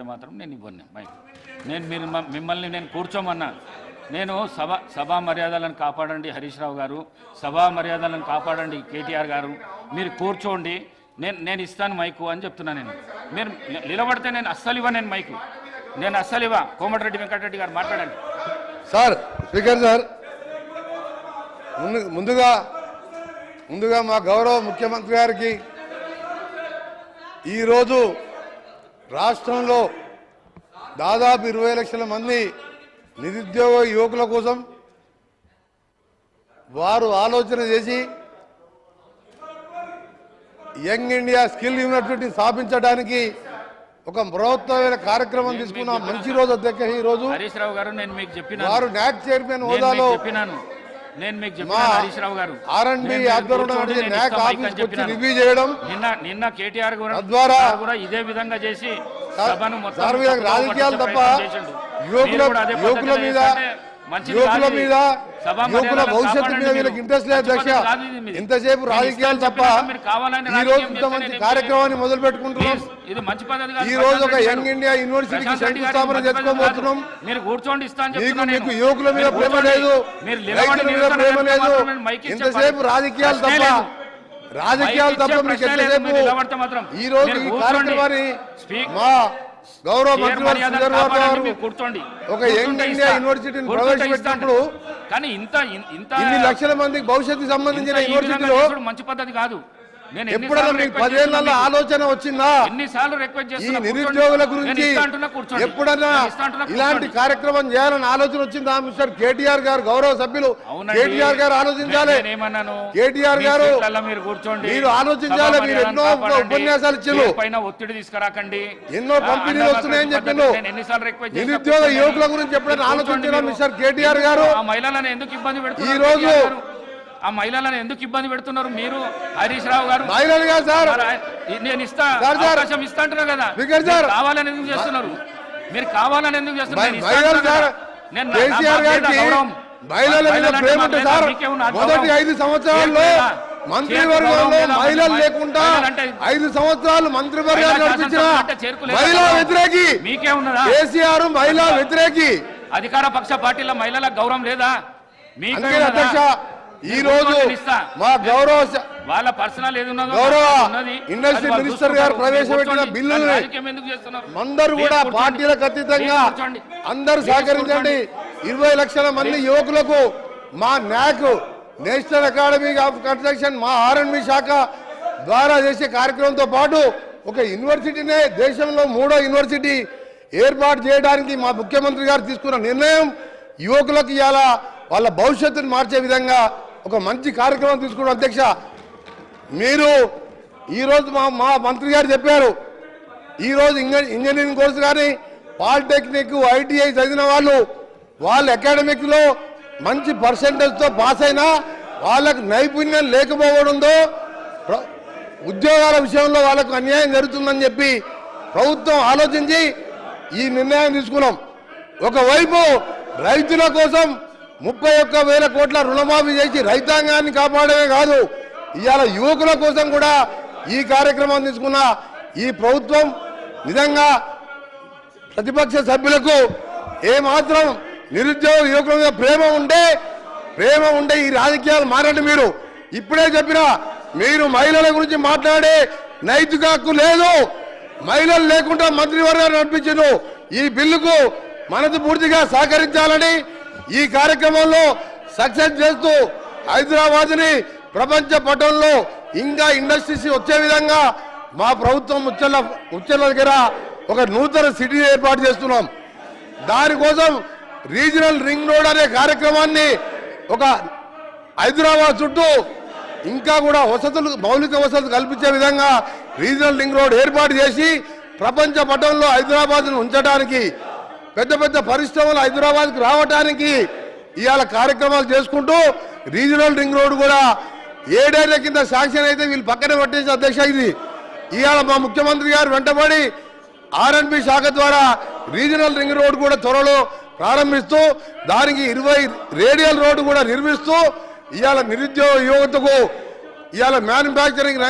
అంటే మాత్రం నేను ఇవ్వను. మైక్ నేను మీరు మిమ్మల్ని నేను కూర్చోమన్నా. నేను సభ సభా మర్యాదలను కాపాడండి హరీష్ రావు గారు. సభా మర్యాదలను కాపాడండి కేటీఆర్ గారు. మీరు కూర్చోండి. నేను నేను ఇస్తాను మైకు అని చెప్తున్నా నేను. మీరు నిలబడితే నేను అస్సలు ఇవ్వ నేను మైకు. నేను అస్సలు ఇవ్వ కోమటిరెడ్డి వెంకటరెడ్డి గారు మాట్లాడండి. సార్ స్పీకర్ సార్ ముందు ముందుగా ముందుగా మా గౌరవ ముఖ్యమంత్రి గారికి ఈరోజు రాష్ట్రంలో దాదాపు ఇరవై లక్షల మంది నిరుద్యోగ యువకుల కోసం వారు ఆలోచన చేసి యంగ్ ఇండియా స్కిల్ యూనివర్సిటీ స్థాపించడానికి ఒక బృహత్తమైన కార్యక్రమం తీసుకున్న మంచి రోజు అధ్యక్ష ఈ రోజు. గారు నేను మీకు చెప్పినాను. వారు న్యాక్ చైర్మన్ హోదాలో చెప్పినాను. నేను మీకు హరీష్ రావు గారు ఆర్ఎండ్బి. రివ్యూ చేయడం నిన్న నిన్న కేటీఆర్ కూడా ఇదే విధంగా చేసి సభను మొత్తం రాజకీయాలు తప్ప. యువకుల మీద యువకుల. మీద యువకుల భవిష్యత్తు మీద వీళ్ళకి. ఇంట్రెస్ట్ లేదు మీది. ఇంతసేపు రాజకీయాలు తప్ప ఈ రోజు రాజకీయం ఇంత చేస్తే మంచి నేను కార్యక్రమాన్ని మొదలు పెట్టుకుంటున్నాం ఈ రోజు ఒక యంగ్. ఇండియా యూనివర్సిటీకి శంకుస్థాపన చేసుకోబోతున్నాం. మీరు కూర్చోండి మీకు మీకు. యువకుల మీద ప్రేమ. లేదు రైతుల మీద ప్రేమ లేదు పని- రాజకీయాలు తప్ప. రాజకీయాలు తప్ప మీకు. ఎంతసేపు. ఈ రోజు మీరు ఈ. కార్యక్రమాన్ని మా గౌరవ మంత్రి కూర్చోండి ఒక యంగ్ ఇండియా. యూనివర్సిటీని ప్రవేశపెట్టినప్పుడు. కానీ ఇంత ఇంత ఇన్ని లక్షల మందికి భవిష్యత్తుకు సంబంధించిన యూనివర్సిటీలో మంచి పద్ధతి కాదు ఎప్పుడైనా మీకు పదేళ్ళలో? ఆలోచన వచ్చిందా ఈ నిరుద్యోగుల. గురించి. ఎప్పుడన్నా ఇలాంటి. కార్యక్రమం చేయాలని ఆలోచన వచ్చిందా మిస్టర్ కేటీఆర్ గారు గౌరవ సభ్యులు. కేటీఆర్ గారు ఆలోచించాలి కేటీఆర్ గారు మీరు కూర్చోండి మీరు ఆలోచించాలి. మీరు ఎన్నో. ఉపన్యాసాలు ఇచ్చారు. ఒత్తిడి తీసుకురాకండి ఎన్నో అన్నదాత వస్తున్నాయని చెప్పిండు. చేసినా నిరుద్యోగ. యువకుల గురించి ఎప్పుడైనా ఆలోచించారా. మిస్టర్ కేటీఆర్ గారు ఆ మహిళలను ఎందుకు ఇబ్బంది పెడుతున్నారు ఈ రోజు-? ఆ మహిళలను ఎందుకు ఇబ్బంది పెడుతున్నారు మీరు హరీష్ రావు గారు మహిళలు గారు సార్ నేను ఇస్తా. అవకాశం ఇస్తా అంటున్నా కదా. కావాలని ఎందుకు చేస్తున్నారు మీరు కావాలని ఎందుకు చేస్తున్నారు నేను గౌరవం. మహిళల మీద ప్రేమ? సార్ మొదటి? ఐదు సంవత్సరాల్లో? మంత్రివర్గంలో లేకుండా ఐదు సంవత్సరాలు మంత్రివర్గాలు నడిపించిన? మహిళా వ్యతిరేకి కేసీఆర్ మహిళా వ్యతిరేకి అధికార పక్ష పార్టీల మహిళలకు గౌరవం లేదా మీకే? అధ్యక్ష ఈ రోజు. మా గౌరవ వాళ్ళ పర్సనల్ గౌరవ. ఇండస్ట్రీ మినిస్టర్ గారు ప్రవేశపెట్టిన చేస్తున్నారు అందరూ కూడా. పార్టీలకు అతీతంగా. అందరూ సహకరించండి ఇరవై లక్షల మంది యువకులకు మా NAC national academy of construction మా ఆర్ఎండ్బి శాఖ ద్వారా చేసే కార్యక్రమంతో పాటు ఒక యూనివర్సిటీనే దేశంలో మూడో యూనివర్సిటీ ఏర్పాటు చేయడానికి మా ముఖ్యమంత్రి గారు తీసుకున్న నిర్ణయం యువకులకు ఇవాళ వాళ్ళ భవిష్యత్తును మార్చే విధంగా ఒక మంచి కార్యక్రమం తీసుకున్న అధ్యక్ష. మీరు ఈరోజు మా మా మంత్రి గారు చెప్పారు. ఈరోజు ఇంజ ఇంజనీరింగ్ కోర్సు కానీ పాలిటెక్నిక్ ఐటీఐ చదివిన వాళ్ళు వాళ్ళ అకాడమిక్లో మంచి పర్సంటేజ్తో పాస్ అయినా వాళ్ళకు నైపుణ్యం లేకపోవడంతో ఉద్యోగాల విషయంలో వాళ్ళకు అన్యాయం జరుగుతుందని చెప్పి ప్రభుత్వం ఆలోచించి ఈ నిర్ణయం తీసుకున్నాం. ఒకవైపు రైతుల కోసం ముప్పై ఒక్క వేల కోట్ల రుణమాఫీ చేసి రైతాంగాన్ని కాపాడమే కాదు ఇవాళ యువకుల కోసం కూడా ఈ కార్యక్రమం తీసుకున్న ఈ ప్రభుత్వం నిజంగా ప్రతిపక్ష సభ్యులకు ఏమాత్రం నిరుద్యోగ యువకుల మీద ప్రేమ ఉంటే ప్రేమ ఉంటే ఈ రాజకీయాలు మారండి మీరు. ఇప్పుడే చెప్పిన మీరు మహిళల గురించి మాట్లాడే నైతిక హక్కు లేదు. మహిళలు లేకుండా మంత్రివర్గాన్ని నడిపించను ఈ బిల్లుకు మనసు పూర్తిగా సహకరించాలని ఈ కార్యక్రమంలో సక్సెస్ చేస్తూ హైదరాబాద్ని ప్రపంచ పటంలో ఇంకా ఇండస్ట్రీస్ వచ్చే విధంగా మా ప్రభుత్వం ఉచ్చల ఉచ్చల దగ్గర ఒక నూతన సిటీ ఏర్పాటు చేస్తున్నాం. దానికోసం రీజనల్ రింగ్ రోడ్ అనే కార్యక్రమాన్ని ఒక హైదరాబాద్ చుట్టూ ఇంకా కూడా వసతులు మౌలిక వసతులు కల్పించే విధంగా రీజనల్ రింగ్ రోడ్ ఏర్పాటు చేసి ప్రపంచ పటంలో హైదరాబాద్ను ఉంచడానికి పెద్ద పెద్ద పరిశ్రమలు హైదరాబాద్కి రావడానికి ఇవాళ కార్యక్రమాలు చేసుకుంటూ రీజనల్ రింగ్ రోడ్ కూడా ఏడేళ్ళ కింద శాంక్షన్ అయితే వీళ్ళు పక్కన పట్టేసి అధ్యక్ష ఇది. ఇవాళ మా ముఖ్యమంత్రి గారు వెంటబడి ఆర్ఎన్బి శాఖ ద్వారా రీజనల్ రింగ్ రోడ్ కూడా త్వరలో ప్రారంభిస్తూ దానికి ఇరవై రేడియల్ రోడ్డు కూడా నిర్మిస్తూ ఇవాళ నిరుద్యోగ యువతకు ఇవాళ మ్యానుఫ్యాక్చరింగ్ రంగం